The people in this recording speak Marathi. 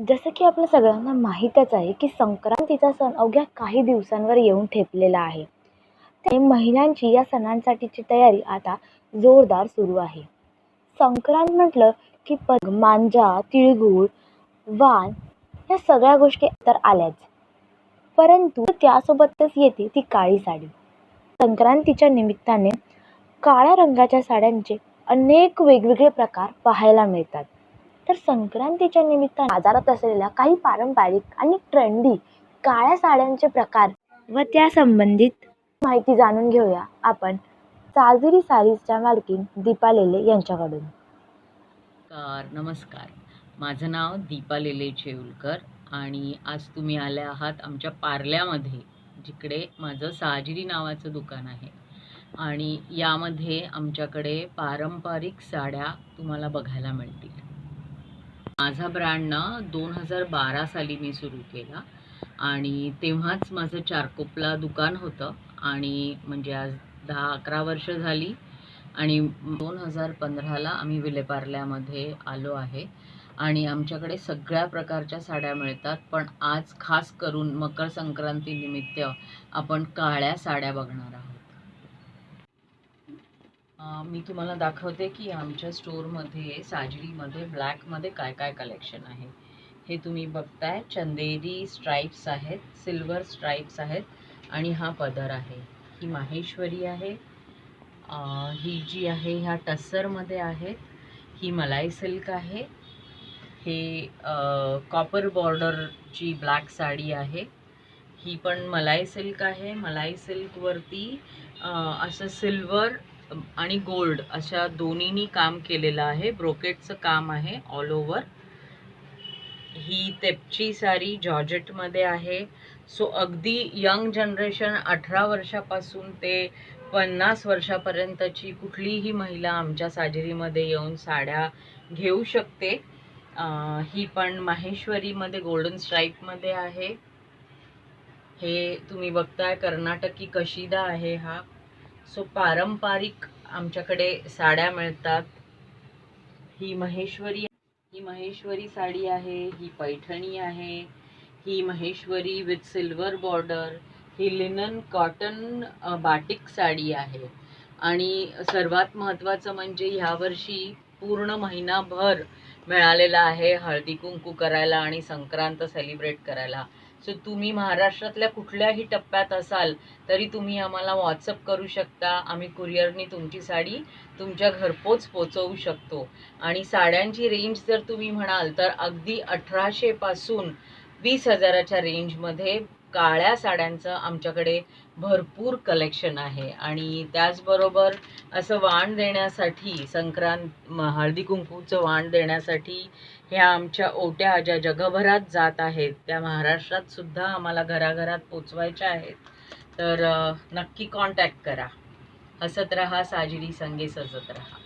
जसं की आपल्या सगळ्यांना माहीतच आहे की संक्रांतीचा सण अवघ्या काही दिवसांवर येऊन ठेपलेला आहे. ते महिलांची या सणांसाठीची तयारी आता जोरदार सुरू आहे. संक्रांत म्हटलं की प मांजा तिळगूळ वाण या सगळ्या गोष्टी तर आल्याच. परंतु त्यासोबतच येते ती काळी साडी. संक्रांतीच्या निमित्ताने काळ्या रंगाच्या साड्यांचे अनेक वेगवेगळे प्रकार पाहायला मिळतात. तर संक्रांतीच्या निमित्ताने बाजारात असलेल्या काही पारंपरिक आणि ट्रेंडी काळ्या साड्यांचे प्रकार व त्या संबंधित माहिती जाणून घेऊया आपण. साजरी सारीजच्या मालकीन दीपा लेले यांच्याकडून. नमस्कार नमस्कार. माझं नाव दीपा लेले चेऊलकर आणि आज तुम्ही आले आहात आमच्या पार्ल्यामध्ये जिकडे माझं साजरी नावाचं दुकान आहे. आणि यामध्ये आमच्याकडे पारंपरिक साड्या तुम्हाला बघायला मिळतील. माझा ब्रँड ना दोन हजार बारा साली मी सुरू केला. आणि तेव्हाच माझं चारकोपला दुकान होतं. आणि म्हणजे आज दहा अकरा वर्ष झाली. आणि दोन हजार पंधराला आम्ही विलेपार्ल्यामध्ये आलो आहे. आणि आमच्याकडे सगळ्या प्रकारच्या साड्या मिळतात. पण आज खास करून मकर संक्रांतीनिमित्त आपण काळ्या साड्या बघणार आहोत. मी तुम्हाला दाखवते की आमच्या स्टोअरमध्ये साजरीमध्ये ब्लॅकमध्ये काय काय कलेक्शन आहे. हे तुम्ही बघताय चंदेरी स्ट्राईप्स आहेत सिल्वर स्ट्राईप्स आहेत आणि हा पदर आहे. ही माहेश्वरी आहे ही जी आहे ह्या टस्सरमध्ये आहेत ही मलाई सिल्क आहे हे कॉपर बॉर्डरची ब्लॅक साडी आहे ही पण मलाई सिल्क आहे. मलाई सिल्कवरती असं सिल्वर आणि गोल्ड अशा दोन्हीनी काम केलेलं आहे. ब्रोकेटचं काम आहे ऑल ओव्हर ही तेपची साडी जॉर्जेटमध्ये आहे. सो अगदी यंग जनरेशन अठरा वर्षापासून ते पन्नास वर्षापर्यंतची कुठलीही महिला आमच्या साजरीमध्ये येऊन साड्या घेऊ शकते. ही पण माहेश्वरीमध्ये गोल्डन स्ट्राईपमध्ये आहे. हे तुम्ही बघताय कर्नाटकी कशिदा आहे हा. सो पारंपरिक आमच्याकडे साड्या मिळतात. ही महेश्वरी ही महेश्वरी साडी आहे ही पैठणी आहे ही महेश्वरी विथ सिल्वर बॉर्डर ही लिनन कॉटन बाटिक साडी आहे. आणि सर्वात महत्त्वाचं म्हणजे ह्यावर्षी पूर्ण महिनाभर मिळालेला आहे हळदी कुंकू करायला आणि संक्रांत सेलिब्रेट करायला. सो तुम्ही महाराष्ट्रातल्या कुठल्याही टप्प्यात असाल तरी तुम्ही आम्हाला व्हॉट्सअप करू शकता. आम्ही कुरिअरनी तुमची साडी तुमच्या घरपोच पोचवू शकतो. आणि साड्यांची रेंज जर तुम्ही म्हणाल तर अगदी अठराशेपासून वीस हजाराच्या रेंजमध्ये काळ्या साड्यांचं आमच्याकडे भरपूर कलेक्शन आहे. आणि त्याचबरोबर असं वाण देण्यासाठी संक्रांत हळदी कुंकूचं वाण देण्यासाठी ह्या आमच्या ओट्या ज्या जगभरात जात आहेत त्या महाराष्ट्रात सुद्धा आम्हाला घराघरात पोचवायच्या आहेत. तर नक्की कॉन्टॅक्ट करा. हसत रहा साजरी संगे सजत रहा.